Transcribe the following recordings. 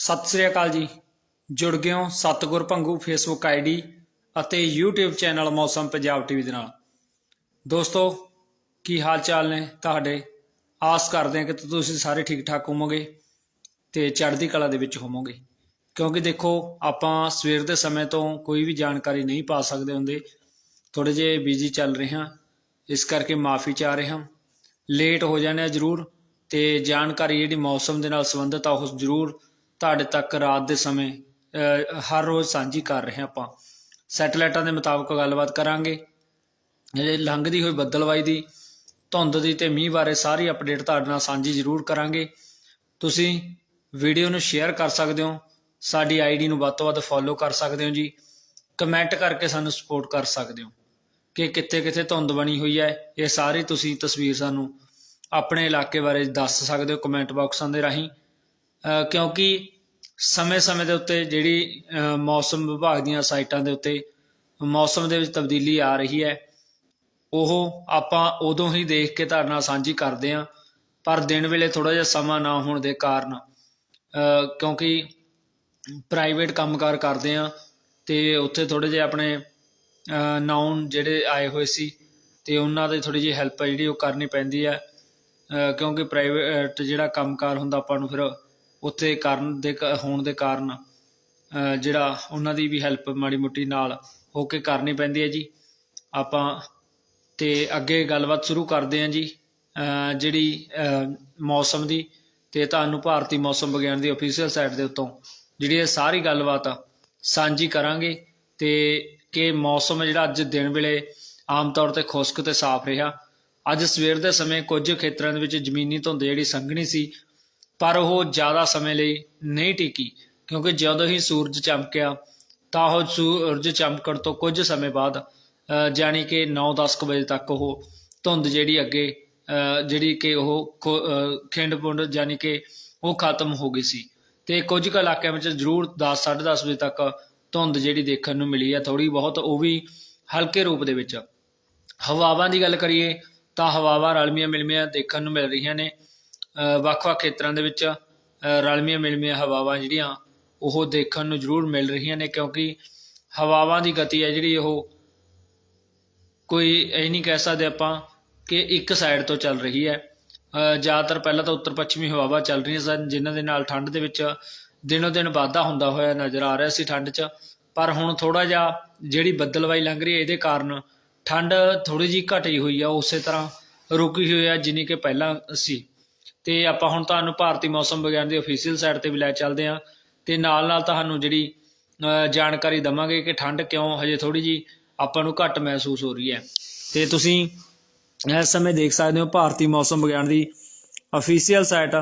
ਸਤਿ ਸ੍ਰੀ ਅਕਾਲ ਜੀ। ਜੁੜ ਗਏ ਹੋ ਸਤਗੁਰ ਭੰਗੂ ਫੇਸਬੁੱਕ ਆਈਡੀ ਅਤੇ YouTube channel Mausam Punjab TV ਦੇ ਨਾਲ। ਦੋਸਤੋ, ਕੀ ਹਾਲ ਚਾਲ ਨੇ ਤੁਹਾਡੇ? ਆਸ ਕਰਦੇ ਹਾਂ ਕਿ ਤੁਸੀਂ ਸਾਰੇ ਠੀਕ ਠਾਕ ਹੋਵੋਗੇ ਤੇ ਚੜ੍ਹਦੀ ਕਲਾ ਦੇ ਵਿੱਚ ਹੋਵੋਗੇ। ਕਿਉਂਕਿ ਦੇਖੋ, ਆਪਾਂ ਸਵੇਰ ਦੇ ਸਮੇਂ ਤੋਂ ਕੋਈ ਵੀ ਜਾਣਕਾਰੀ ਨਹੀਂ ਪਾ ਸਕਦੇ ਹੁੰਦੇ। ਥੋੜੇ ਜਿਹੇ ਬਿਜ਼ੀ ਚੱਲ ਰਹੇ ਹਾਂ। ਇਸ ਕਰਕੇ ਮਾਫੀ ਚਾਹ ਰਹੇ ਹਾਂ। ਲੇਟ ਹੋ ਜਾਣੇ ਆ ਜ਼ਰੂਰ ਤੇ ਜਾਣਕਾਰੀ ਜਿਹੜੀ ਮੌਸਮ ਦੇ ਨਾਲ ਸੰਬੰਧਿਤ ਆ, ਉਹ ਜ਼ਰੂਰ ਤੁਹਾਡੇ ਤੱਕ ਰਾਤ ਦੇ ਸਮੇਂ ਹਰ ਰੋਜ਼ ਸਾਂਝੀ ਕਰ ਰਹੇ ਹਾਂ ਆਪਾਂ। ਸੈਟਲਾਈਟਾਂ ਦੇ ਮੁਤਾਬਕ ਗੱਲਬਾਤ ਕਰਾਂਗੇ। ਜਿਹੜੇ ਲੰਘਦੀ ਹੋਈ ਬੱਦਲਵਾਈ ਦੀ, ਧੁੰਦ ਦੀ ਤੇ ਮੀਂਹ ਬਾਰੇ ਸਾਰੀ ਅਪਡੇਟ ਤੁਹਾਡੇ ਨਾਲ ਸਾਂਝੀ ਜ਼ਰੂਰ ਕਰਾਂਗੇ। ਤੁਸੀਂ ਵੀਡੀਓ ਨੂੰ ਸ਼ੇਅਰ ਕਰ ਸਕਦੇ ਹੋ। ਸਾਡੀ ਆਈਡੀ ਨੂੰ ਵੱਧ ਤੋਂ ਵੱਧ ਫੋਲੋ ਕਰ ਸਕਦੇ ਹੋ ਜੀ। ਕਮੈਂਟ ਕਰਕੇ ਸਾਨੂੰ ਸਪੋਰਟ ਕਰ ਸਕਦੇ ਹੋ। ਕਿ ਕਿੱਥੇ ਕਿੱਥੇ ਧੁੰਦ ਬਣੀ ਹੋਈ ਹੈ, ਇਹ ਸਾਰੀ ਤੁਸੀਂ ਤਸਵੀਰ ਸਾਨੂੰ ਆਪਣੇ ਇਲਾਕੇ ਬਾਰੇ ਦੱਸ ਸਕਦੇ ਹੋ ਕਮੈਂਟ ਬਾਕਸਾਂ ਦੇ ਰਾਹੀਂ। ਕਿਉਂਕਿ ਸਮੇਂ-ਸਮੇਂ ਦੇ ਉੱਤੇ ਜਿਹੜੀ ਮੌਸਮ ਵਿਭਾਗ ਦੀਆਂ ਸਾਈਟਾਂ ਦੇ ਉੱਤੇ ਮੌਸਮ ਦੇ ਵਿੱਚ ਤਬਦੀਲੀ ਆ ਰਹੀ ਹੈ, ਉਹ ਆਪਾਂ ਉਦੋਂ ਹੀ ਦੇਖ ਕੇ ਤੁਹਾਡੇ ਨਾਲ ਸਾਂਝੀ ਕਰਦੇ ਹਾਂ, ਪਰ ਦਿਨ ਵੇਲੇ ਥੋੜਾ ਜਿਹਾ ਸਮਾਂ ਨਾ ਹੋਣ ਦੇ ਕਾਰਨ ਕਿਉਂਕਿ ਪ੍ਰਾਈਵੇਟ ਕੰਮਕਾਰ ਕਰਦੇ ਆ ਤੇ ਉੱਥੇ ਥੋੜੇ ਜਿਹੇ ਆਪਣੇ ਨਾਉਨ ਜਿਹੜੇ ਆਏ ਹੋਏ ਸੀ ਤੇ ਉਹਨਾਂ ਦੇ ਥੋੜੀ ਜਿਹੀ ਹੈਲਪ ਜਿਹੜੀ ਉਹ ਕਰਨੀ ਪੈਂਦੀ ਹੈ ਕਿਉਂਕਿ ਪ੍ਰਾਈਵੇਟ ਜਿਹੜਾ ਕੰਮਕਾਰ ਹੁੰਦਾ ਆਪਾਂ ਨੂੰ ਫਿਰ ਉੱਥੇ ਕਰਨ ਦੇ ਕ- ਹੋਣ ਦੇ ਕਾਰਨ ਅ, ਜਿਹੜਾ ਉਹਨਾਂ ਦੀ ਵੀ ਹੈਲਪ ਮਾੜੀ ਮੁੱਟੀ ਨਾਲ ਹੋ ਕੇ ਕਰਨੀ ਪੈਂਦੀ ਹੈ ਜੀ। ਆਪਾਂ ਤੇ ਅੱਗੇ ਗੱਲਬਾਤ ਸ਼ੁਰੂ ਕਰਦੇ ਹਾਂ ਜੀ ਅ, ਜਿਹੜੀ ਅ, ਮੌਸਮ ਦੀ ਤੇ ਤੁਹਾਨੂੰ ਭਾਰਤੀ ਮੌਸਮ ਵਿਗਿਆਨ ਦੀ ਅਫੀਸ਼ੀਅਲ ਸਾਈਟ ਦੇ ਉੱਤੋਂ ਜਿਹੜੀ ਇਹ ਸਾਰੀ ਗੱਲਬਾਤ ਸਾਂਝੀ ਕਰਾਂਗੇ ਤੇ ਕਿ ਮੌਸਮ ਜਿਹੜਾ ਅੱਜ ਦਿਨ ਵੇਲੇ ਆਮ ਤੌਰ ਤੇ ਖੁਸ਼ਕ ਤੇ ਸਾਫ਼ ਰਿਹਾ। ਅੱਜ ਸਵੇਰ ਦੇ ਸਮੇਂ ਕੁਝ ਖੇਤਰਾਂ ਦੇ ਵਿੱਚ ਜ਼ਮੀਨੀ ਧੁੰਦ ਜਿਹੜੀ ਸੰਘਣੀ ਸੀ ਪਰ ਉਹ ਜ਼ਿਆਦਾ ਸਮੇਂ ਲਈ ਨਹੀਂ ਟਿਕੀ ਕਿਉਂਕਿ ਜਦੋਂ ਹੀ ਸੂਰਜ ਚਮਕਿਆ ਤਾਂ ਉਹ ਸੂਰਜ ਚਮਕਣ ਤੋਂ ਕੁਝ ਸਮੇਂ ਬਾਅਦ ਅ, ਜਾਣੀ ਕਿ 9-10 ਵਜੇ ਤੱਕ ਉਹ ਧੁੰਦ ਜਿਹੜੀ ਅੱਗੇ ਅ, ਜਿਹੜੀ ਕਿ ਉਹ ਖੁ- ਖਿੰਡ-ਪੁੰਡ ਜਾਣੀ ਕਿ ਉਹ ਖਤਮ ਹੋ ਗਈ ਸੀ। ਤੇ ਕੁਝ ਕੁ ਇਲਾਕਿਆਂ ਵਿੱਚ ਜ਼ਰੂਰ 10-10:30 ਵਜੇ ਤੱਕ ਧੁੰਦ ਜਿਹੜੀ ਦੇਖਣ ਨੂੰ ਮਿਲੀ ਹੈ ਥੋੜੀ ਬਹੁਤ ਉਹ ਵੀ ਹਲਕੇ ਰੂਪ ਦੇ ਵਿੱਚ। ਹਵਾਵਾਂ ਦੀ ਗੱਲ ਕਰੀਏ ਤਾਂ ਹਵਾਵਾਂ ਰਲਮੀਆਂ ਮਿਲਮੀਆਂ ਦੇਖਣ ਨੂੰ ਮਿਲ ਰਹੀਆਂ ਨੇ। ਵੱਖ-ਵੱਖ ਖੇਤਰਾਂ ਦੇ ਵਿੱਚ ਅ, ਰਲਮੀਆਂ ਮਿਲਮੀਆਂ ਹਵਾਵਾਂ ਜਿਹੜੀਆਂ ਉਹ ਦੇਖਣ ਨੂੰ ਜ਼ਰੂਰ ਮਿਲ ਰਹੀਆਂ ਨੇ ਕਿਉਂਕਿ ਹਵਾਵਾਂ ਦੀ ਗਤੀ ਹੈ ਜਿਹੜੀ ਉਹ ਕੋਈ ਇਹ ਨਹੀਂ ਕਹਿ ਸਕਦੇ ਆਪਾਂ ਕਿ ਇੱਕ ਸਾਈਡ ਤੋਂ ਚੱਲ ਰਹੀ ਹੈ। ਅ, ਜ਼ਿਆਦਾਤਰ ਪਹਿਲਾਂ ਤਾਂ ਉੱਤਰ ਪੱਛਮੀ ਹਵਾਵਾਂ ਚੱਲ ਰਹੀਆਂ ਸਨ ਜਿਨ੍ਹਾਂ ਦੇ ਨਾਲ ਠੰਡ ਦੇ ਵਿੱਚ ਦਿਨੋ ਦਿਨ ਵਾਧਾ ਹੁੰਦਾ ਹੋਇਆ ਨਜ਼ਰ ਆ ਰਿਹਾ ਸੀ ਠੰਡ 'ਚ। ਪਰ ਹੁਣ ਥੋੜਾ ਜਿਹਾ ਜਿਹੜੀ ਬੱਦਲਵਾਈ ਲੰਘ ਰਹੀ ਹੈ ਇਹਦੇ ਕਾਰਨ ਠੰਡ ਥੋੜੀ ਜਿਹੀ ਘਟੀ ਹੋਈ ਆ ਉਸੇ ਤਰ੍ਹਾਂ ਰੁਕੀ ਹੋਈ ਆ ਜਿੰਨੀ ਕਿ ਪਹਿਲਾਂ ਸੀ। ਤੇ ਆਪਾਂ ਹੁਣ ਤੁਹਾਨੂੰ ਭਾਰਤੀ ਮੌਸਮ ਵਿਗਿਆਨ ਦੀ ਅਫੀਸ਼ੀਅਲ ਸਾਈਟ ਤੇ ਵੀ ਲੈ ਚੱਲਦੇ ਹਾਂ। ਤੇ ਨਾਲ ਨਾਲ ਤੁਹਾਨੂੰ ਜਿਹੜੀ ਜਾਣਕਾਰੀ ਦਵਾਂਗੇ ਕਿ ਠੰਡ ਕਿਉਂ ਹਜੇ ਥੋੜੀ ਜੀ ਆਪਾਂ ਨੂੰ ਘੱਟ ਮਹਿਸੂਸ ਹੋ ਰਹੀ ਹੈ। ਤੇ ਤੁਸੀਂ ਇਸ ਸਮੇਂ ਦੇਖ ਸਕਦੇ ਹੋ ਭਾਰਤੀ ਮੌਸਮ ਵਿਗਿਆਨ ਦੀ ਅਫੀਸ਼ੀਅਲ ਸਾਈਟ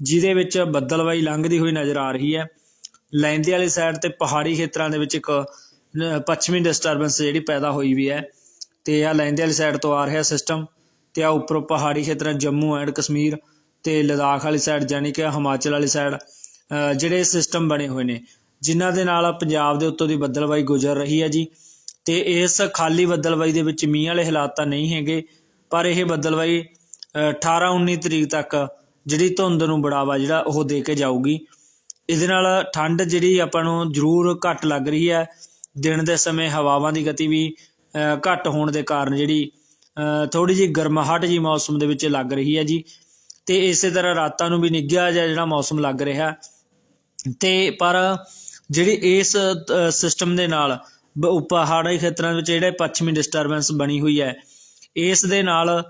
ਜਿਹਦੇ ਵਿੱਚ ਬੱਦਲਵਾਈ ਲੰਘਦੀ ਹੋਈ ਨਜ਼ਰ ਆ ਰਹੀ ਹੈ। ਲੈਂਦੇ ਵਾਲੀ ਸਾਈਡ ਤੇ ਪਹਾੜੀ ਖੇਤਰਾਂ ਦੇ ਵਿੱਚ ਇੱਕ ਪੱਛਮੀ ਡਿਸਟਰਬੈਂਸ ਜਿਹੜੀ ਪੈਦਾ ਹੋਈ ਵੀ ਹੈ। ਤੇ ਆ ਲੈਂਦੇ ਵਾਲੀ ਸਾਈਡ ਤੋਂ ਆ ਰਿਹਾ ਸਿਸਟਮ ਤੇ ਆ ਉੱਪਰੋਂ ਪਹਾੜੀ ਖੇਤਰਾਂ ਜੰਮੂ ਐਂਡ ਕਸ਼ਮੀਰ ਤੇ ਲਦਾਖ ਵਾਲੀ ਸਾਈਡ ਯਾਨੀ ਕਿ ਹਿਮਾਚਲ ਵਾਲੀ ਸਾਈਡ ਜਿਹੜੇ ਸਿਸਟਮ ਬਣੇ ਹੋਏ ਨੇ, ਜਿਨ੍ਹਾਂ ਦੇ ਨਾਲ ਪੰਜਾਬ ਦੇ ਉੱਤੋਂ ਦੀ ਬੱਦਲਬਾਈ ਗੁਜ਼ਰ ਰਹੀ ਹੈ ਜੀ। ਤੇ ਇਸ ਖਾਲੀ ਬੱਦਲਬਾਈ ਦੇ ਵਿੱਚ ਮੀਂਹ ਵਾਲੇ ਹਾਲਾਤ ਤਾਂ ਨਹੀਂ ਹੈਗੇ, ਪਰ ਇਹ ਬੱਦਲਬਾਈ 18 19 ਤਰੀਕ ਤੱਕ ਜਿਹੜੀ ਧੁੰਦ ਨੂੰ ਬੜਾਵਾ ਜਿਹੜਾ ਉਹ ਦੇ ਕੇ ਜਾਊਗੀ। ਇਹਦੇ ਨਾਲ ਠੰਡ ਜਿਹੜੀ ਆਪਾਂ ਨੂੰ ਜ਼ਰੂਰ ਘੱਟ ਲੱਗ ਰਹੀ ਹੈ। ਦਿਨ ਦੇ ਸਮੇਂ ਹਵਾਵਾਂ ਦੀ ਗਤੀ ਵੀ ਘੱਟ ਹੋਣ ਦੇ ਕਾਰਨ ਜਿਹੜੀ ਥੋੜੀ ਜਿਹੀ ਗਰਮਾਹਟ ਜੀ ਮੌਸਮ ਦੇ ਵਿੱਚ ਲੱਗ ਰਹੀ ਹੈ ਜੀ। ਤੇ ਇਸੇ ਤਰ੍ਹਾਂ ਰਾਤਾਂ ਨੂੰ ਵੀ ਨਿੱਘਾ ਜਿਹਾ ਜਿਹੜਾ ਮੌਸਮ ਲੱਗ ਰਿਹਾ। ਤੇ ਪਰ ਜਿਹੜੀ ਇਸ ਸਿਸਟਮ ਦੇ ਨਾਲ ਬ- ਪਹਾੜੀ ਖੇਤਰਾਂ ਵਿੱਚ ਜਿਹੜੇ ਪੱਛਮੀ ਡਿਸਟਰਬੈਂਸ ਬਣੀ ਹੋਈ ਹੈ, ਇਸ ਦੇ ਨਾਲ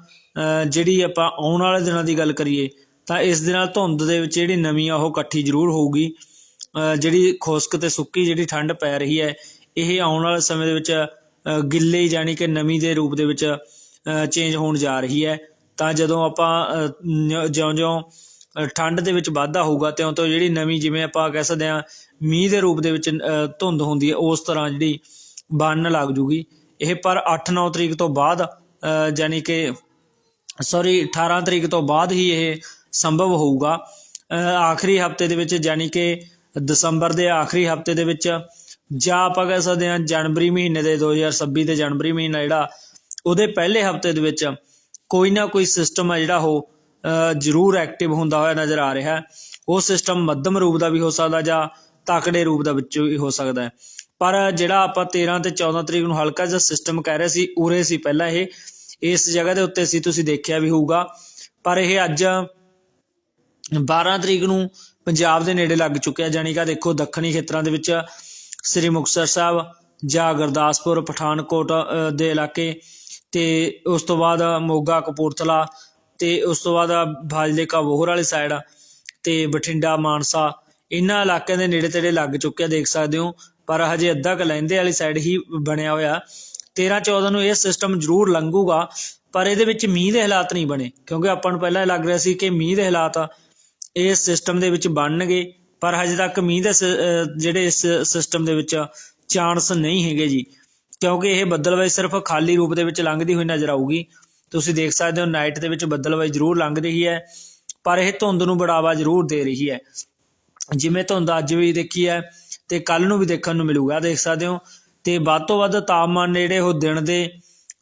ਜਿਹੜੀ ਆਪਾਂ ਆਉਣ ਵਾਲੇ ਦਿਨਾਂ ਦੀ ਗੱਲ ਕਰੀਏ, ਤਾਂ ਇਸ ਦੇ ਨਾਲ ਧੁੰਦ ਦੇ ਵਿੱਚ ਜਿਹੜੀ ਨਮੀ ਆ ਉਹ ਇਕੱਠੀ ਜ਼ਰੂਰ ਹੋਊਗੀ। ਜਿਹੜੀ ਖੁਸ਼ਕ ਤੇ ਸੁੱਕੀ ਜਿਹੜੀ ਠੰਡ ਪੈ ਰਹੀ ਹੈ, ਇਹ ਆਉਣ ਵਾਲੇ ਸਮੇਂ ਦੇ ਵਿੱਚ ਗਿੱਲੇ ਯਾਨੀ ਕਿ ਨਮੀ ਦੇ ਰੂਪ ਦੇ ਵਿੱਚ ਚੇਂਜ ਹੋਣ ਜਾ ਰਹੀ ਹੈ। ਤਾਂ ਜਦੋਂ ਆਪਾਂ ਜਿਉਂ-ਜਿਉਂ ਠੰਡ ਦੇ ਵਿੱਚ ਵਾਧਾ ਹੋਊਗਾ ਤਿਉਂ ਤੋਂ ਜਿਹੜੀ ਨਵੀਂ ਜਿਵੇਂ ਆਪਾਂ ਕਹਿ ਸਕਦੇ ਹਾਂ ਮੀਂਹ ਦੇ ਰੂਪ ਦੇ ਵਿੱਚ ਧੁੰਦ ਹੁੰਦੀ ਹੈ ਉਸ ਤਰ੍ਹਾਂ ਜਿਹੜੀ ਬਣਨ ਲੱਗ ਜੂਗੀ। ਇਹ ਪਰ 8-9 ਤਰੀਕ ਤੋਂ ਬਾਅਦ ਅ, ਯਾਨੀ ਕਿ ਸੌਰੀ 18 ਤਰੀਕ ਤੋਂ ਬਾਅਦ ਹੀ ਇਹ ਸੰਭਵ ਹੋਊਗਾ। ਆਖਰੀ ਹਫ਼ਤੇ ਦੇ ਵਿੱਚ ਯਾਨੀ ਕਿ ਦਸੰਬਰ ਦੇ ਆਖਰੀ ਹਫ਼ਤੇ ਦੇ ਵਿੱਚ ਜਾਂ ਆਪਾਂ ਕਹਿ ਸਕਦੇ ਹਾਂ ਜਨਵਰੀ ਮਹੀਨੇ ਦੇ 2026 ਦੇ ਜਨਵਰੀ ਮਹੀਨਾ ਜਿਹੜਾ ਉਹਦੇ ਪਹਿਲੇ ਹਫ਼ਤੇ ਦੇ ਵਿੱਚ ਕੋਈ ਨਾ ਕੋਈ ਸਿਸਟਮ ਹੈ ਜਿਹੜਾ ਉਹ ਜ਼ਰੂਰ ਐਕਟਿਵ ਹੁੰਦਾ ਹੋਇਆ ਨਜ਼ਰ ਆ ਰਿਹਾ ਉਹ ਸਿਸਟਮ ਮੱਧਮ ਰੂਪ ਦਾ ਵੀ ਹੋ ਸਕਦਾ ਜਾਂ ਤਾਕੜੇ ਰੂਪ ਦਾ ਵਿੱਚ ਵੀ ਹੋ ਸਕਦਾ ਹੈ। ਪਰ ਜਿਹੜਾ ਆਪਾਂ 13 ਤੇ 14 ਤਰੀਕ ਨੂੰ ਹਲਕਾ ਜਿਹਾ ਸਿਸਟਮ ਕਹਿ ਰਹੇ ਸੀ, ਉਰੇ ਸੀ ਪਹਿਲਾਂ ਇਹ। ਇਸ ਜਗ੍ਹਾ ਦੇ ਉੱਤੇ ਸੀ, ਤੁਸੀਂ ਦੇਖਿਆ ਵੀ ਹੋਊਗਾ। ਪਰ ਇਹ ਅੱਜ 12 ਤਰੀਕ ਨੂੰ ਪੰਜਾਬ ਦੇ ਨੇੜੇ ਲੱਗ ਚੁੱਕਿਆ ਜਾਣੀ ਕਿ ਦੇਖੋ, ਦੱਖਣੀ ਖੇਤਰਾਂ ਦੇ ਵਿੱਚ ਸ੍ਰੀ ਮੁਕਤਸਰ ਸਾਹਿਬ ਜਾਂ ਗੁਰਦਾਸਪੁਰ, ਪਠਾਨਕੋਟ ਦੇ ਇਲਾਕੇ ਅਤੇ ਉਸ ਤੋਂ ਬਾਅਦ ਮੋਗਾ, ਕਪੂਰਥਲਾ ਅਤੇ ਉਸ ਤੋਂ ਬਾਅਦ ਫਾਜ਼ਿਲਕਾ ਵੋਹਰ ਵਾਲੀ ਸਾਈਡ ਅਤੇ ਬਠਿੰਡਾ, ਮਾਨਸਾ। ਇਹਨਾਂ ਇਲਾਕਿਆਂ ਦੇ ਨੇੜੇ ਤੇੜੇ ਲੱਗ ਚੁੱਕਿਆ ਦੇਖ ਸਕਦੇ ਹੋ, ਪਰ ਹਜੇ ਅੱਧਾ ਕੁ ਲਹਿੰਦੇ ਵਾਲੀ ਸਾਈਡ ਹੀ ਬਣਿਆ ਹੋਇਆ। 13 14 ਨੂੰ ਇਹ ਸਿਸਟਮ ਜ਼ਰੂਰ ਲੰਘੂਗਾ, ਪਰ ਇਹਦੇ ਵਿੱਚ ਮੀਂਹ ਦੇ ਹਾਲਾਤ ਨਹੀਂ ਬਣੇ, ਕਿਉਂਕਿ ਆਪਾਂ ਨੂੰ ਪਹਿਲਾਂ ਇਹ ਲੱਗ ਰਿਹਾ ਸੀ ਕਿ ਮੀਂਹ ਦੇ ਹਾਲਾਤ ਇਸ ਸਿਸਟਮ ਦੇ ਵਿੱਚ ਬਣਨਗੇ, ਪਰ ਹਜੇ ਤੱਕ ਮੀਂਹ ਦੇ ਸ- ਜਿਹੜੇ ਇਸ ਸਿਸਟਮ ਦੇ ਵਿੱਚ ਚਾਂਸ ਨਹੀਂ ਹੈਗੇ ਜੀ। ਕਿਉਂਕਿ ਇਹ ਬੱਦਲਬਾਈ ਸਿਰਫ ਖਾਲੀ ਰੂਪ ਦੇ ਵਿੱਚ ਲੰਘਦੀ ਹੋਈ ਨਜ਼ਰ ਆਊਗੀ। ਤੁਸੀਂ ਦੇਖ ਸਕਦੇ ਹੋ ਨਾਈਟ ਦੇ ਵਿੱਚ ਬੱਦਲਬਾਈ ਜ਼ਰੂਰ ਲੰਘ ਰਹੀ ਹੈ ਪਰ ਇਹ ਧੁੰਦ ਨੂੰ ਬੜਾਵਾ ਜ਼ਰੂਰ ਦੇ ਰਹੀ ਹੈ। ਜਿਵੇਂ ਧੁੰਦ ਅੱਜ ਵੀ ਦੇਖੀ ਹੈ ਤੇ ਕੱਲ ਨੂੰ ਵੀ ਦੇਖਣ ਨੂੰ ਮਿਲੂਗਾ ਦੇਖ ਸਕਦੇ ਹੋ। ਤੇ ਵੱਧ ਤੋਂ ਵੱਧ ਤਾਪਮਾਨ ਜਿਹੜੇ ਉਹ ਦਿਨ ਦੇ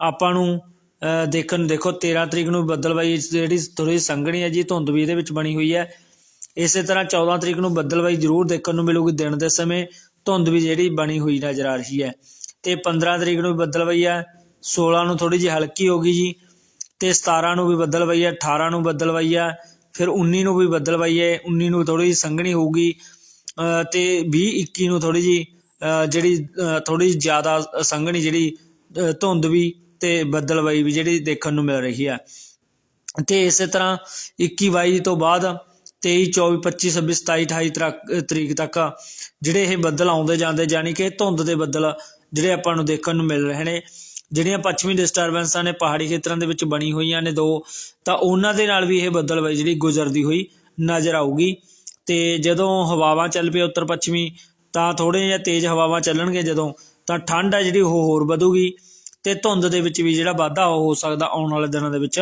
ਆਪਾਂ ਨੂੰ ਅਹ, ਦੇਖਣ ਦੇਖੋ 13 ਤਰੀਕ ਨੂੰ ਬੱਦਲਬਾਈ ਜਿਹੜੀ ਥੋੜੀ ਸੰਘਣੀ ਹੈ ਜੀ ਧੁੰਦ ਵੀ ਇਹਦੇ ਵਿੱਚ ਬਣੀ ਹੋਈ ਹੈ। ਇਸੇ ਤਰ੍ਹਾਂ 14 ਤਰੀਕ ਨੂੰ ਬੱਦਲਬਾਈ ਜ਼ਰੂਰ ਦੇਖਣ ਨੂੰ ਮਿਲੂਗੀ ਦਿਨ ਦੇ ਸਮੇਂ ਧੁੰਦ ਵੀ ਜਿਹੜੀ ਬਣੀ ਹੋਈ ਨਜ਼ਰ ਆ ਰਹੀ ਹੈ। ਤੇ 15 ਤਰੀਕ ਨੂੰ ਵੀ ਬੱਦਲਬਾਈ ਹੈ 16 ਨੂੰ ਥੋੜੀ ਜਿਹੀ ਹਲਕੀ ਹੋ ਗਈ ਜੀ, ਤੇ 17 ਨੂੰ ਵੀ ਬੱਦਲਬਾਈ ਹੈ 18 ਨੂੰ ਬੱਦਲਬਾਈ ਹੈ ਫਿਰ 19 ਨੂੰ ਵੀ ਬੱਦਲਬਾਈ ਹੈ 19 ਨੂੰ ਥੋੜੀ ਜਿਹੀ ਸੰਘਣੀ ਹੋਊਗੀ, ਅਹ ਤੇ 20 21 ਨੂੰ ਥੋੜੀ ਜੀ ਜਿਹੜੀ ਥੋੜੀ ਜ਼ਿਆਦਾ ਸੰਘਣੀ ਜਿਹੜੀ ਧੁੰਦ ਵੀ ਤੇ ਬੱਦਲਵਾਈ ਵੀ ਜਿਹੜੀ ਦੇਖਣ ਨੂੰ ਮਿਲ ਰਹੀ ਹੈ ਤੇ ਇਸੇ ਤਰ੍ਹਾਂ 21 22 ਤੋਂ ਬਾਅਦ 23 24 25 26 27 28 ਤੱਕ- ਤਰੀਕ ਤੱਕ ਜਿਹੜੇ ਇਹ ਬੱਦਲ ਆਉਂਦੇ ਜਾਂਦੇ ਜਾਨੀ ਕਿ ਧੁੰਦ ਦੇ ਬੱਦਲ ਜਿਹੜੇ ਆਪਾਂ ਨੂੰ ਦੇਖਣ ਨੂੰ ਮਿਲ ਰਹੇ ਨੇ। ਜਿਹੜੀਆਂ ਪੱਛਮੀ ਡਿਸਟਰਬੈਂਸਾਂ ਨੇ ਪਹਾੜੀ ਖੇਤਰਾਂ ਦੇ ਵਿੱਚ ਬਣੀ ਹੋਈਆਂ ਨੇ ਦੋ ਤਾਂ ਉਹਨਾਂ ਦੇ ਨਾਲ ਵੀ ਇਹ ਬੱਦਲਬਾਈ ਜਿਹੜੀ ਗੁਜ਼ਰਦੀ ਹੋਈ ਨਜ਼ਰ ਆਊਗੀ। ਤੇ ਜਦੋਂ ਹਵਾਵਾਂ ਚੱਲ ਪਈ ਉੱਤਰ ਪੱਛਮੀ ਤਾਂ ਥੋੜੇ ਜਿਹਾ ਤੇਜ਼ ਹਵਾਵਾਂ ਚੱਲਣਗੇ ਜਦੋਂ ਤਾਂ ਠੰਡ ਆ ਜਿਹੜੀ ਉਹ ਹੋਰ ਵਧੂਗੀ। ਤੇ ਧੁੰਦ ਦੇ ਵਿੱਚ ਵੀ ਜਿਹੜਾ ਵਾਧਾ ਹੋ ਸਕਦਾ ਆਉਣ ਵਾਲੇ ਦਿਨਾਂ ਦੇ ਵਿੱਚ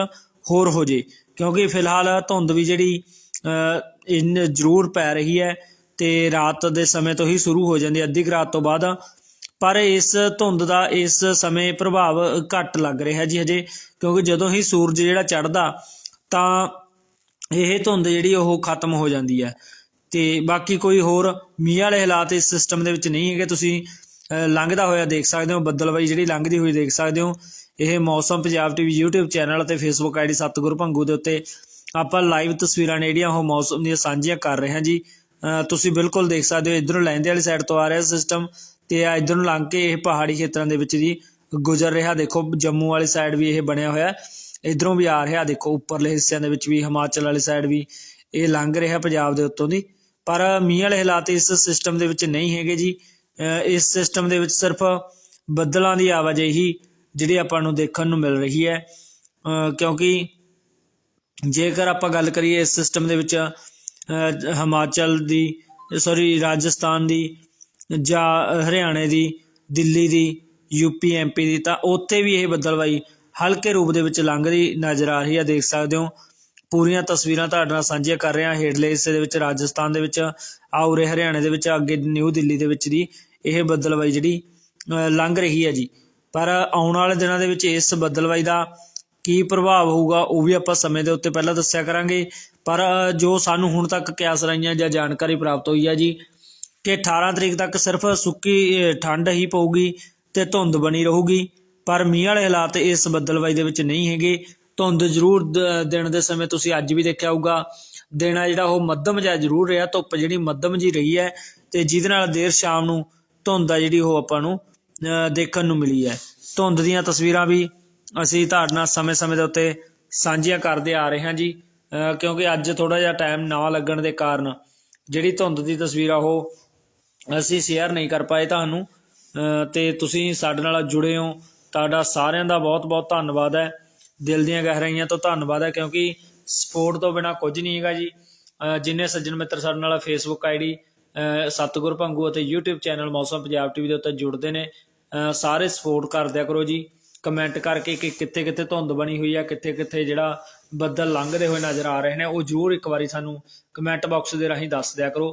ਹੋਰ ਹੋ ਜੇ। ਕਿਉਂਕਿ ਫਿਲਹਾਲ ਧੁੰਦ ਵੀ ਜਿਹੜੀ ਅਹ, ਇਨ ਜ਼ਰੂਰ ਪੈ ਰਹੀ ਹੈ। ਤੇ ਰਾਤ ਦੇ ਸਮੇਂ ਤੋਂ ਹੀ ਸ਼ੁਰੂ ਹੋ ਜਾਂਦੀ ਹੈ। ਅੱਧੀ ਕੁ ਰਾਤ ਤੋਂ ਬਾਅਦ ਪਰ ਇਸ ਧੁੰਦ ਦਾ ਇਸ ਸਮੇਂ ਪ੍ਰਭਾਵ ਘੱਟ ਲੱਗ ਰਿਹਾ ਜੀ ਹਜੇ, ਕਿਉਂਕਿ ਜਦੋਂ ਹੀ ਸੂਰਜ ਜਿਹੜਾ ਚੜਦਾ ਤਾਂ ਇਹ ਧੁੰਦ ਜਿਹੜੀ ਉਹ ਖਤਮ ਹੋ ਜਾਂਦੀ ਹੈ। ਤੇ ਬਾਕੀ ਕੋਈ ਹੋਰ ਮੀਂਹ ਵਾਲੇ ਹਾਲਾਤ ਇਸ ਸਿਸਟਮ ਦੇ ਵਿੱਚ ਨਹੀਂ ਹੈਗੇ। ਤੁਸੀਂ ਲੰਘਦਾ ਹੋਇਆ ਦੇਖ ਸਕਦੇ ਹੋ ਬੱਦਲਬਾਈ ਜਿਹੜੀ ਲੰਘਦੀ ਹੋਈ ਦੇਖ ਸਕਦੇ ਹੋ। ਇਹ Mausam Punjab TV YouTube channel ਅਤੇ Facebook ਆਈਡੀ ਸਤਗੁਰ ਭੰਗੂ ਦੇ ਉੱਤੇ ਆਪਾਂ ਲਾਈਵ ਤਸਵੀਰਾਂ ਨੇ ਜਿਹੜੀਆਂ ਉਹ ਮੌਸਮ ਦੀਆਂ ਸਾਂਝੀਆਂ ਕਰ ਰਹੇ ਹਾਂ ਜੀ। ਤੁਸੀਂ ਬਿਲਕੁਲ ਦੇਖ ਸਕਦੇ ਹੋ, ਇਧਰੋਂ ਲੈਂਦੇ ਵਾਲੀ ਸਾਈਡ ਤੋਂ ਆ ਰਿਹਾ ਸਿਸਟਮ ਤੇ ਆ ਇਧਰ ਨੂੰ ਲੰਘ ਕੇ ਇਹ ਪਹਾੜੀ ਖੇਤਰਾਂ ਦੇ ਵਿੱਚ ਦੀ ਗੁਜ਼ਰ ਰਿਹਾ। ਦੇਖੋ ਜੰਮੂ ਵਾਲੀ ਸਾਈਡ ਵੀ ਇਹ ਬਣਿਆ ਹੋਇਆ। ਇਧਰੋਂ ਵੀ ਆ ਰਿਹਾ ਦੇਖੋ ਉੱਪਰਲੇ ਹਿੱਸਿਆਂ ਦੇ ਵਿੱਚ ਵੀ ਹਿਮਾਚਲ ਵਾਲੀ ਸਾਈਡ ਵੀ ਇਹ ਲੰਘ ਰਿਹਾ ਪੰਜਾਬ ਦੇ ਉੱਤੋਂ ਦੀ। ਪਰ ਮੀਂਹ ਵਾਲੇ ਹਾਲਾਤ ਇਸ ਸਿਸਟਮ ਦੇ ਵਿੱਚ ਨਹੀਂ ਹੈਗੇ ਜੀ। ਅਹ ਇਸ ਸਿਸਟਮ ਦੇ ਵਿੱਚ ਸਿਰਫ ਬੱਦਲਾਂ ਦੀ ਆਵਾਜਾਈ ਜਿਹੜੀ ਆਪਾਂ ਨੂੰ ਦੇਖਣ ਨੂੰ ਮਿਲ ਰਹੀ ਹੈ। ਅਹ ਕਿਉਂਕਿ ਜੇਕਰ ਆਪਾਂ ਗੱਲ ਕਰੀਏ ਇਸ ਸਿਸਟਮ ਦੇ ਵਿੱਚ ਅਹ, ਹਿਮਾਚਲ ਦੀ ਸੌਰੀ ਰਾਜਸਥਾਨ ਦੀ ਜਾਂ ਹਰਿਆਣੇ ਦੀ, ਦਿੱਲੀ ਦੀ ਯੂਪੀ ਐਮਪੀ ਦੀ, ਤਾਂ ਉੱਥੇ ਵੀ ਇਹ ਬੱਦਲਬਾਈ ਹਲਕੇ ਰੂਪ ਦੇ ਵਿੱਚ ਲੰਘ ਰਹੀ ਨਜ਼ਰ ਆ ਰਹੀ ਹੈ ਦੇਖ ਸਕਦੇ ਹੋ। ਪੂਰੀਆਂ ਤਸਵੀਰਾਂ ਤੁਹਾਡੇ ਨਾਲ ਸਾਂਝੀਆਂ ਕਰ ਰਿਹਾ ਹਾਂ ਹੇਠਲੇ ਹਿੱਸੇ ਦੇ ਵਿੱਚ ਰਾਜਸਥਾਨ ਦੇ ਵਿੱਚ ਆਉਰੇ ਹਰਿਆਣੇ ਦੇ ਵਿੱਚ, ਅੱਗੇ ਨਿਊ ਦਿੱਲੀ ਦੇ ਵਿੱਚ ਦੀ ਇਹ ਬੱਦਲਬਾਈ ਜਿਹੜੀ ਲੰਘ ਰਹੀ ਹੈ ਜੀ। ਪਰ ਆਉਣ ਵਾਲੇ ਦਿਨਾਂ ਦੇ ਵਿੱਚ ਇਸ ਬੱਦਲਬਾਈ ਦਾ ਕੀ ਪ੍ਰਭਾਵ ਹੋਊਗਾ, ਉਹ ਵੀ ਆਪਾਂ ਸਮੇਂ ਦੇ ਉੱਤੇ ਪਹਿਲਾਂ ਦੱਸਿਆ ਕਰਾਂਗੇ। ਪਰ ਜੋ ਸਾਨੂੰ ਹੁਣ ਤੱਕ ਕਿਆਸ ਰਾਈਆਂ ਜਾਂ ਜਾਣਕਾਰੀ ਪ੍ਰਾਪਤ ਹੋਈ ਹੈ ਜੀ ਕਿ 18 ਤਰੀਕ ਤੱਕ ਸਿਰਫ ਸੁੱਕੀ ਅ, ਠੰਡ ਹੀ ਪਊਗੀ ਤੇ ਧੁੰਦ ਬਣੀ ਰਹੂਗੀ। ਪਰ ਮੀਂਹ ਵਾਲੇ ਹਾਲਾਤ ਇਸ ਬੱਦਲਬਾਈ ਦੇ ਵਿੱਚ ਨਹੀਂ ਹੈਗੇ। ਧੁੰਦ ਜ਼ਰੂਰ ਦਿਨ ਦੇ ਸਮੇਂ ਤੁਸੀਂ ਅੱਜ ਵੀ ਦੇਖਿਆ ਹੋਊਗਾ। ਦਿਨ ਆ ਜਿਹੜਾ ਉਹ ਮੱਧਮ ਜਿਹਾ ਜ਼ਰੂਰ ਰਿਹਾ। ਧੁੱਪ ਜਿਹੜੀ ਮੱਧਮ ਜੀ ਰਹੀ ਹੈ ਤੇ ਜਿਹਦੇ ਨਾਲ ਦੇਰ ਸ਼ਾਮ ਨੂੰ ਧੁੰਦ ਆ ਜਿਹੜੀ ਉਹ ਆਪਾਂ ਨੂੰ ਦੇਖਣ ਨੂੰ ਮਿਲੀ ਹੈ। ਧੁੰਦ ਦੀਆਂ ਤਸਵੀਰਾਂ ਵੀ ਅਸੀਂ ਤੁਹਾਡੇ ਨਾਲ ਸਮੇਂ-ਸਮੇਂ ਦੇ ਉੱਤੇ ਸਾਂਝੀਆਂ ਕਰਦੇ ਆ ਰਹੇ ਹਾਂ ਜੀ। ਕਿਉਂਕਿ ਅੱਜ ਥੋੜਾ ਜਿਹਾ ਟਾਈਮ ਨਾ ਲੱਗਣ ਦੇ ਕਾਰਨ ਜਿਹੜੀ ਧੁੰਦ ਦੀ ਤਸਵੀਰ ਆ ਉਹ ਅਸੀਂ ਸ਼ੇਅਰ ਨਹੀਂ ਕਰ ਪਾਏ ਤੁਹਾਨੂੰ ਅ, ਤੇ ਤੁਸੀਂ ਸਾਡੇ ਨਾਲ ਜੁੜੇ ਹੋ। ਤੁਹਾਡਾ ਸਾਰਿਆਂ ਦਾ ਬਹੁਤ-ਬਹੁਤ ਧੰਨਵਾਦ ਹੈ। ਦਿਲ ਦੀਆਂ ਗਹਿਰਾਈਆਂ ਤੋਂ ਧੰਨਵਾਦ ਹੈ ਕਿਉਂਕਿ ਸਪੋਰਟ ਤੋਂ ਬਿਨਾ ਕੁਝ ਨਹੀਂ ਹੈਗਾ ਜੀ। ਜਿੰਨੇ ਸੱਜਣ ਮਿੱਤਰ ਸਾਡੇ ਨਾਲ ਫੇਸਬੁੱਕ ਆਈਡੀ ਸਤਗੁਰ ਭੰਗੂ ਅਤੇ YouTube channel Mausam Punjab TV ਦੇ ਉੱਤੇ ਜੁੜਦੇ ਨੇ। ਸਾਰੇ ਸਪੋਰਟ ਕਰਦਿਆ ਕਰੋ ਜੀ। ਕਮੈਂਟ ਕਰਕੇ ਕਿ ਕਿੱਥੇ ਕਿੱਥੇ ਧੁੰਦ ਬਣੀ ਹੋਈ ਹੈ ਕਿੱਥੇ ਕਿੱਥੇ ਜਿਹੜਾ ਬੱਦਲ ਲੰਘਦੇ ਹੋਏ ਨਜ਼ਰ ਆ ਰਹੇ ਨੇ ਉਹ ਜ਼ਰੂਰ ਇੱਕ ਵਾਰੀ ਸਾਨੂੰ ਕਮੈਂਟ ਬਾਕਸ ਦੇ ਰਾਹੀਂ ਦੱਸ ਦਿਆ ਕਰੋ।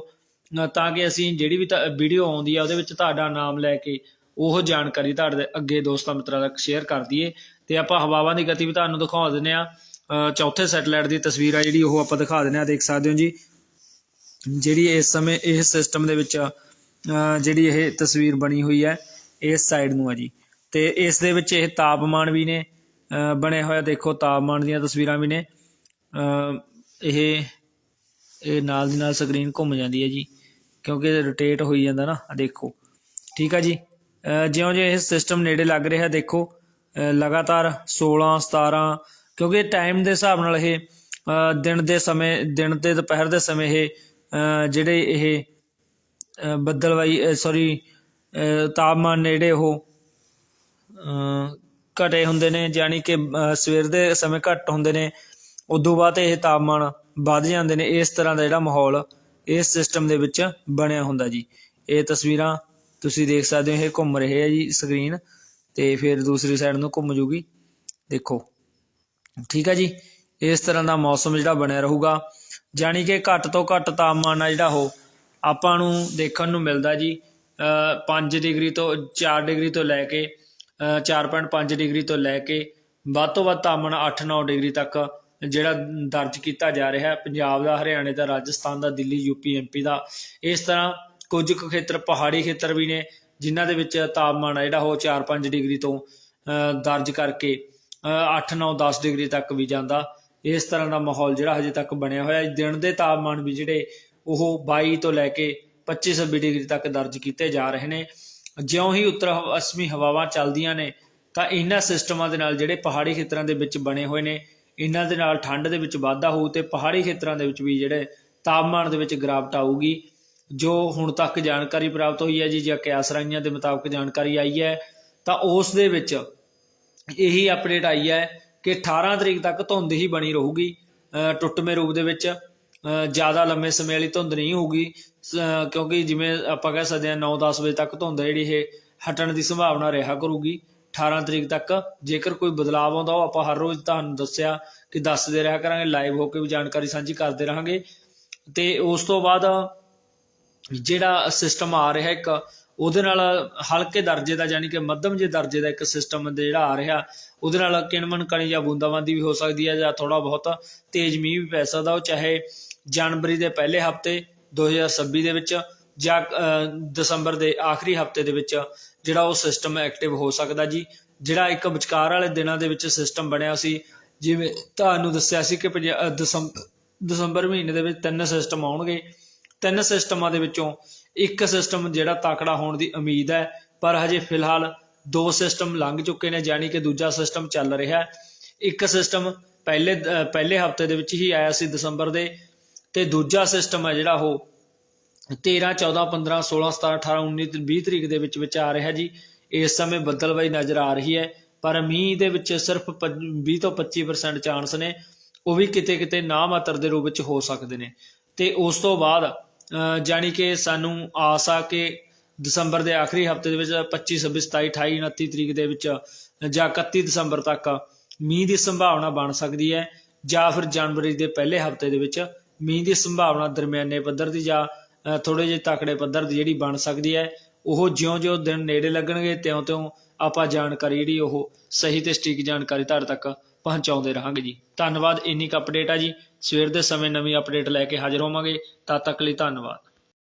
ਤਾਂ ਕਿ ਅਸੀਂ ਜਿਹੜੀ ਵੀ ਵੀਡੀਓ ਆਉਂਦੀ ਆ ਉਹਦੇ ਵਿੱਚ ਤੁਹਾਡਾ ਨਾਮ ਲੈ ਕੇ ਉਹ ਜਾਣਕਾਰੀ ਤੁਹਾਡੇ ਅੱਗੇ ਦੋਸਤਾਂ ਮਿੱਤਰਾਂ ਤੱਕ ਸ਼ੇਅਰ ਕਰ ਦਈਏ। ਤੇ ਆਪਾਂ ਹਵਾਵਾਂ ਦੀ ਗਤੀ ਵੀ ਤੁਹਾਨੂੰ ਦਿਖਾ ਦਿੰਨੇ ਆ ਚੌਥੇ ਸੈਟਲਾਈਟ ਦੀ ਤਸਵੀਰ ਆ ਜਿਹੜੀ ਉਹ ਆਪਾਂ ਦਿਖਾ ਦਿੰਨੇ ਆ ਦੇਖ ਸਕਦੇ ਹੋ ਜੀ। ਜਿਹੜੀ ਇਸ ਸਮੇਂ ਇਹ ਸਿਸਟਮ ਦੇ ਵਿੱਚ ਜਿਹੜੀ ਇਹ ਤਸਵੀਰ ਬਣੀ ਹੋਈ ਹੈ ਇਸ ਸਾਈਡ ਨੂੰ ਆ ਜੀ। ਤੇ ਇਸ ਦੇ ਵਿੱਚ ਇਹ ਤਾਪਮਾਨ ਵੀ ਨੇ ਅ, ਬਣੇ ਹੋਇਆ ਦੇਖੋ ਤਾਪਮਾਨ ਦੀਆਂ ਤਸਵੀਰਾਂ ਵੀ ਨੇ। ਇਹ ਇਹ ਨਾਲ ਦੀ ਨਾਲ ਸਕਰੀਨ ਘੁੰਮ ਜਾਂਦੀ ਹੈ ਜੀ। ਕਿਉਂਕਿ ਰੋਟੇਟ ਹੋਈ ਜਾਂਦਾ ਨਾ, ਆਹ ਦੇਖੋ। ਠੀਕ ਆ ਜੀ? ਜਿਉਂ ਜਿਉਂ ਇਹ ਸਿਸਟਮ ਨੇੜੇ ਲੱਗ ਰਿਹਾ, ਦੇਖੋ ਲਗਾਤਾਰ 16 17 ਕਿਉਂਕਿ ਟਾਈਮ ਦੇ ਹਿਸਾਬ ਨਾਲ ਇਹ ਦਿਨ ਦੇ ਸਮੇਂ, ਦਿਨ ਤੇ ਦੁਪਹਿਰ ਦੇ ਸਮੇਂ ਇਹ ਜਿਹੜੇ ਇਹ ਬੱਦਲਵਾਈ ਸੌਰੀ ਤਾਪਮਾਨ ਨੇੜੇ ਉਹ ਘਟੇ ਹੁੰਦੇ ਨੇ, ਯਾਨੀ ਕਿ ਸਵੇਰ ਦੇ ਸਮੇਂ ਘੱਟ ਹੁੰਦੇ ਨੇ, ਉਦੋਂ ਬਾਅਦ ਇਹ ਤਾਪਮਾਨ ਵੱਧ ਜਾਂਦੇ ਨੇ, ਇਸ ਤਰ੍ਹਾਂ ਦਾ ਜਿਹੜਾ ਮਾਹੌਲ ਇਸ ਸਿਸਟਮ ਦੇ ਵਿੱਚ ਬਣਿਆ ਹੁੰਦਾ ਜੀ। ਇਹ ਤਸਵੀਰਾਂ ਤੁਸੀਂ ਦੇਖ ਸਕਦੇ ਹੋ ਇਹ ਘੁੰਮ ਰਹੇ ਆ ਜੀ ਸਕਰੀਨ ਤੇ ਫਿਰ ਦੂਸਰੀ ਸਾਈਡ ਨੂੰ ਘੁੰਮ ਜੂਗੀ। ਦੇਖੋ ਠੀਕ ਹੈ ਜੀ? ਇਸ ਤਰ੍ਹਾਂ ਦਾ ਮੌਸਮ ਜਿਹੜਾ ਬਣਿਆ ਰਹੂਗਾ। ਜਾਣੀ ਕਿ ਘੱਟ ਤੋਂ ਘੱਟ ਤਾਪਮਾਨ ਆ ਜਿਹੜਾ ਉਹ ਆਪਾਂ ਨੂੰ ਦੇਖਣ ਨੂੰ ਮਿਲਦਾ ਜੀ। 5 ਡਿਗਰੀ ਤੋਂ 4 ਡਿਗਰੀ ਤੋਂ ਲੈ ਕੇ ਅ, 4.5 ਡਿਗਰੀ ਤੋਂ ਲੈ ਕੇ ਵੱਧ ਤੋਂ ਵੱਧ ਤਾਪਮਾਨ 8-9 ਡਿਗਰੀ ਤੱਕ ਜਿਹੜਾ ਦਰਜ ਕੀਤਾ ਜਾ ਰਿਹਾ ਹੈ, ਪੰਜਾਬ ਦਾ, ਹਰਿਆਣੇ ਦਾ, ਰਾਜਸਥਾਨ ਦਾ, ਦਿੱਲੀ, ਯੂਪੀ ਐਮਪੀ ਦਾ। ਇਸ ਤਰ੍ਹਾਂ ਕੁਝ ਕੁ ਖੇਤਰ ਪਹਾੜੀ ਖੇਤਰ ਵੀ ਨੇ, ਜਿਨ੍ਹਾਂ ਦੇ ਵਿੱਚ ਤਾਪਮਾਨ ਆ ਜਿਹੜਾ ਉਹ 4-5 ਡਿਗਰੀ ਤੋਂ ਦਰਜ ਕਰਕੇ 8-9 10 ਡਿਗਰੀ ਤੱਕ ਵੀ ਜਾਂਦਾ। ਇਸ ਤਰ੍ਹਾਂ ਦਾ ਮਾਹੌਲ ਜਿਹੜਾ ਹਜੇ ਤੱਕ ਬਣਿਆ ਹੋਇਆ ਦਿਨ ਦੇ ਤਾਪਮਾਨ ਵੀ ਜਿਹੜੇ ਉਹ 22 ਤੋਂ ਲੈ ਕੇ 25-26 ਡਿਗਰੀ ਤੱਕ ਦਰਜ ਕੀਤੇ ਜਾ ਰਹੇ ਨੇ। ਜਿਉਂ ਹੀ ਉੱਤਰ ਪੱਛਮੀ ਹਵਾਵਾਂ ਚੱਲਦੀਆਂ ਨੇ, ਤਾਂ ਇਹਨਾਂ ਸਿਸਟਮਾਂ ਦੇ ਨਾਲ ਜਿਹੜੇ ਪਹਾੜੀ ਖੇਤਰਾਂ ਦੇ ਵਿੱਚ ਬਣੇ ਹੋਏ ਨੇ ਇਹਨਾਂ ਦੇ ਨਾਲ ਠੰਡ ਦੇ ਵਿੱਚ ਵਾਧਾ ਹੋਊ ਤੇ ਪਹਾੜੀ ਖੇਤਰਾਂ ਦੇ ਵਿੱਚ ਵੀ ਜਿਹੜੇ ਤਾਪਮਾਨ ਦੇ ਵਿੱਚ ਗਿਰਾਵਟ ਆਊਗੀ। ਜੋ ਹੁਣ ਤੱਕ ਜਾਣਕਾਰੀ ਪ੍ਰਾਪਤ ਹੋਈ ਹੈ ਜੀ, ਜਾਂ ਕਿਆਸ ਰਾਈਆਂ ਦੇ ਮੁਤਾਬਕ ਜਾਣਕਾਰੀ ਆਈ ਹੈ, ਤਾਂ ਉਸ ਦੇ ਵਿੱਚ ਇਹੀ ਅਪਡੇਟ ਆਈ ਹੈ ਕਿ 18 ਤਰੀਕ ਤੱਕ ਧੁੰਦ ਹੀ ਬਣੀ ਰਹੂਗੀ ਟੁੱਟਵੇਂ ਰੂਪ ਦੇ ਵਿੱਚ। ਜ਼ਿਆਦਾ ਲੰਮੇ ਸਮੇਂ ਵਾਲੀ ਧੁੰਦ ਨਹੀਂ ਹੋਊਗੀ ਕਿਉਂਕਿ ਜਿਵੇਂ ਆਪਾਂ ਕਹਿ ਸਕਦੇ ਹਾਂ 9-10 ਵਜੇ ਤੱਕ ਧੁੰਦ ਜਿਹੜੀ, ਇਹ ਹਟਣ ਦੀ ਸੰਭਾਵਨਾ ਰਿਹਾ ਕਰੂਗੀ। 18 ਤਰੀਕ ਤੱਕ। ਜੇਕਰ ਕੋਈ ਬਦਲਾਅ ਆਉਂਦਾ, ਉਹ ਆਪਾਂ ਹਰ ਰੋਜ਼ ਤੁਹਾਨੂੰ ਦੱਸਿਆ ਕਿ ਦੱਸਦੇ ਰਿਹਾ ਕਰਾਂਗੇ ਲਾਈਵ ਹੋ ਕੇ ਵੀ ਜਾਣਕਾਰੀ ਸਾਂਝੀ ਕਰਦੇ ਰਹਾਂਗੇ। ਤੇ ਉਸ ਤੋਂ ਬਾਅਦ ਜਿਹੜਾ ਸਿਸਟਮ ਆ ਰਿਹਾ ਇੱਕ, ਉਹਦੇ ਨਾਲ ਹਲਕੇ ਦਰਜੇ ਦਾ ਯਾਨੀ ਕਿ ਮੱਧਮ ਜੇ ਦਰਜੇ ਦਾ ਇੱਕ ਸਿਸਟਮ ਜਿਹੜਾ ਆ ਰਿਹਾ, ਉਹਦੇ ਨਾਲ ਕਿਣਮਣ ਕਣੀ ਜਾਂ ਬੂੰਦਾਬਾਂਦੀ ਵੀ ਹੋ ਸਕਦੀ ਹੈ ਜਾਂ ਥੋੜਾ ਬਹੁਤ ਤੇਜ਼ ਮੀਂਹ ਵੀ ਪੈ ਸਕਦਾ। ਉਹ ਚਾਹੇ ਜਨਵਰੀ ਦੇ ਪਹਿਲੇ ਹਫ਼ਤੇ 2026 ਦੇ ਵਿੱਚ ਜਾਂ ਦਸੰਬਰ ਦੇ ਆਖਰੀ ਹਫ਼ਤੇ ਦੇ ਵਿੱਚ ਜਿਹੜਾ ਉਹ ਸਿਸਟਮ ਐਕਟਿਵ ਹੋ ਸਕਦਾ ਜੀ। ਜਿਹੜਾ ਇੱਕ ਵਿਚਕਾਰ ਵਾਲੇ ਦਿਨਾਂ ਦੇ ਵਿੱਚ ਸਿਸਟਮ ਬਣਿਆ ਸੀ ਜਿਵੇਂ ਤੁਹਾਨੂੰ ਦੱਸਿਆ ਸੀ ਕਿ ਪੰਜਾ- ਅ, ਦਸੰਬਰ ਮਹੀਨੇ ਦੇ ਵਿੱਚ ਤਿੰਨ ਸਿਸਟਮ ਆਉਣਗੇ। ਤਿੰਨ ਸਿਸਟਮਾਂ ਦੇ ਵਿੱਚੋਂ ਇੱਕ ਸਿਸਟਮ ਜਿਹੜਾ ਤਾਕੜਾ ਹੋਣ ਦੀ ਉਮੀਦ ਹੈ ਪਰ ਹਜੇ ਫਿਲਹਾਲ ਦੋ ਸਿਸਟਮ ਲੰਘ ਚੁੱਕੇ ਨੇ ਯਾਨੀ ਕਿ ਦੂਜਾ ਸਿਸਟਮ ਚੱਲ ਰਿਹਾ ਹੈ। ਇੱਕ ਸਿਸਟਮ ਪਹਿਲੇ ਪਹਿਲੇ ਹਫ਼ਤੇ ਦੇ ਵਿੱਚ ਹੀ ਆਇਆ ਸੀ ਦਸੰਬਰ ਦੇ ਤੇ ਦੂਜਾ ਸਿਸਟਮ ਹੈ ਜਿਹੜਾ ਉਹ 13 14 15 16 17 18 19 ਤੇ 20 ਤਰੀਕ ਦੇ ਵਿੱਚ ਵਿੱਚ ਆ ਰਿਹਾ ਜੀ। ਇਸ ਸਮੇਂ ਬੱਦਲਬਾਈ ਨਜ਼ਰ ਆ ਰਹੀ ਹੈ ਪਰ ਮੀਂਹ ਦੇ ਵਿੱਚ ਸਿਰਫ ਪ- 20 ਤੋਂ 25% ਚਾਂਸ ਨੇ। ਉਹ ਵੀ ਕਿਤੇ ਕਿਤੇ ਨਾ ਮਾਤਰ ਦੇ ਰੂਪ ਵਿੱਚ ਹੋ ਸਕਦੇ ਨੇ। ਤੇ ਉਸ ਤੋਂ ਬਾਅਦ ਅ, ਜਾਣੀ ਕਿ ਸਾਨੂੰ ਆਸ ਆ ਕਿ ਦਸੰਬਰ ਦੇ ਆਖਰੀ ਹਫ਼ਤੇ ਦੇ ਵਿੱਚ 25 26 27 28 29 ਤਰੀਕ ਦੇ ਵਿੱਚ ਜਾਂ 31 ਦਸੰਬਰ ਤੱਕ ਮੀਂਹ ਦੀ ਸੰਭਾਵਨਾ ਬਣ ਸਕਦੀ ਹੈ ਜਾਂ ਫਿਰ ਜਨਵਰੀ ਦੇ ਪਹਿਲੇ ਹਫ਼ਤੇ ਦੇ ਵਿੱਚ ਮੀਂਹ ਦੀ ਸੰਭਾਵਨਾ ਦਰਮਿਆਨੇ ਪੱਧਰ ਦੀ ਜਾਂ ਥੋੜੇ ਜਿਹੇ ਤਕੜੇ ਪੱਧਰ ਦੀ ਜਿਹੜੀ ਬਣ ਸਕਦੀ ਹੈ, ਉਹ ਜਿਉਂ-ਜਿਉਂ ਦਿਨ ਨੇੜੇ ਲੱਗਣਗੇ, ਤਿਉਂ-ਤਿਉਂ ਆਪਾਂ ਜਾਣਕਾਰੀ ਜਿਹੜੀ ਉਹ ਸਹੀ ਤੇ ਸਟੀਕ ਜਾਣਕਾਰੀ ਤੁਹਾਡੇ ਤੱਕ ਪਹੁੰਚਾਉਂਦੇ ਰਹਾਂਗੇ ਜੀ। ਧੰਨਵਾਦ, ਇੰਨੀ ਕੁ ਅਪਡੇਟ ਆ ਜੀ। ਸਵੇਰ ਦੇ ਸਮੇਂ ਨਵੀਂ ਅਪਡੇਟ ਲੈ ਕੇ ਹਾਜ਼ਰ ਹੋਵਾਂਗੇ। ਤਦ ਤੱਕ ਲਈ ਧੰਨਵਾਦ।